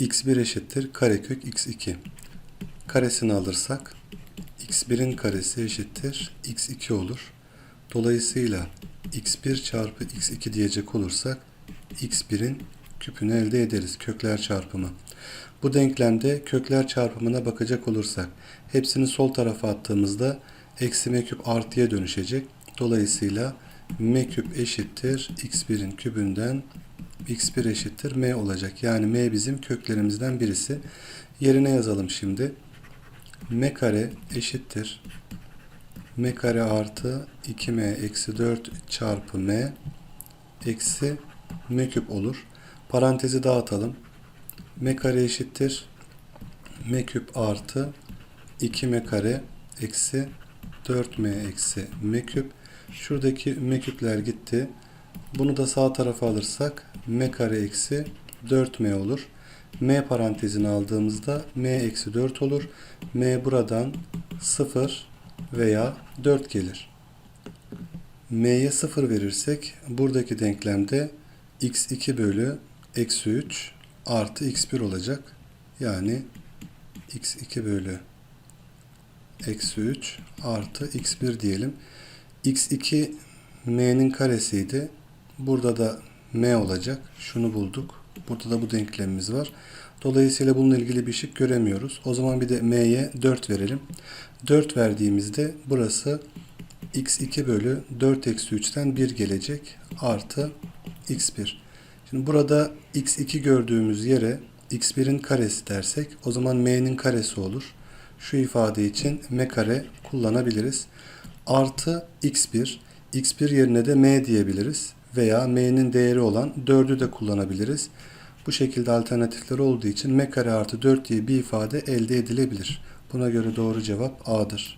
x1 eşittir karekök x2. Karesini alırsak x1'in karesi eşittir x2 olur. Dolayısıyla x1 çarpı x2 diyecek olursak x1'in küpünü elde ederiz. Kökler çarpımı. Bu denklemde kökler çarpımına bakacak olursak hepsini sol tarafa attığımızda eksi m küp artıya dönüşecek. Dolayısıyla m küp eşittir x1'in kübünden x1 eşittir m olacak. Yani m bizim köklerimizden birisi. Yerine yazalım şimdi. m kare eşittir m kare artı 2m eksi 4 çarpı m eksi m küp olur. Parantezi dağıtalım. m kare eşittir m küp artı 2m kare eksi 4m eksi m küp. Şuradaki m küpler gitti. Bunu da sağ tarafa alırsak m kare eksi 4m olur. m parantezini aldığımızda m eksi 4 olur. m buradan 0 veya 4 gelir. m'ye 0 verirsek buradaki denklemde x2 bölü eksi 3 artı x1 olacak. Yani x2 bölü eksi 3 artı x1 diyelim. x2 m'nin karesiydi. Burada da m olacak. Şunu bulduk. Burada da bu denklemimiz var. Dolayısıyla bununla ilgili bir şık göremiyoruz. O zaman bir de m'ye 4 verelim. 4 verdiğimizde burası x2 bölü 4 eksi 3'ten 1 gelecek. Artı x1. Şimdi burada x2 gördüğümüz yere x1'in karesi dersek o zaman m'nin karesi olur. Şu ifade için m kare kullanabiliriz. Artı x1. X1 yerine de m diyebiliriz. Veya m'nin değeri olan 4'ü de kullanabiliriz. Bu şekilde alternatifler olduğu için m kare artı 4 diye bir ifade elde edilebilir. Buna göre doğru cevap A'dır.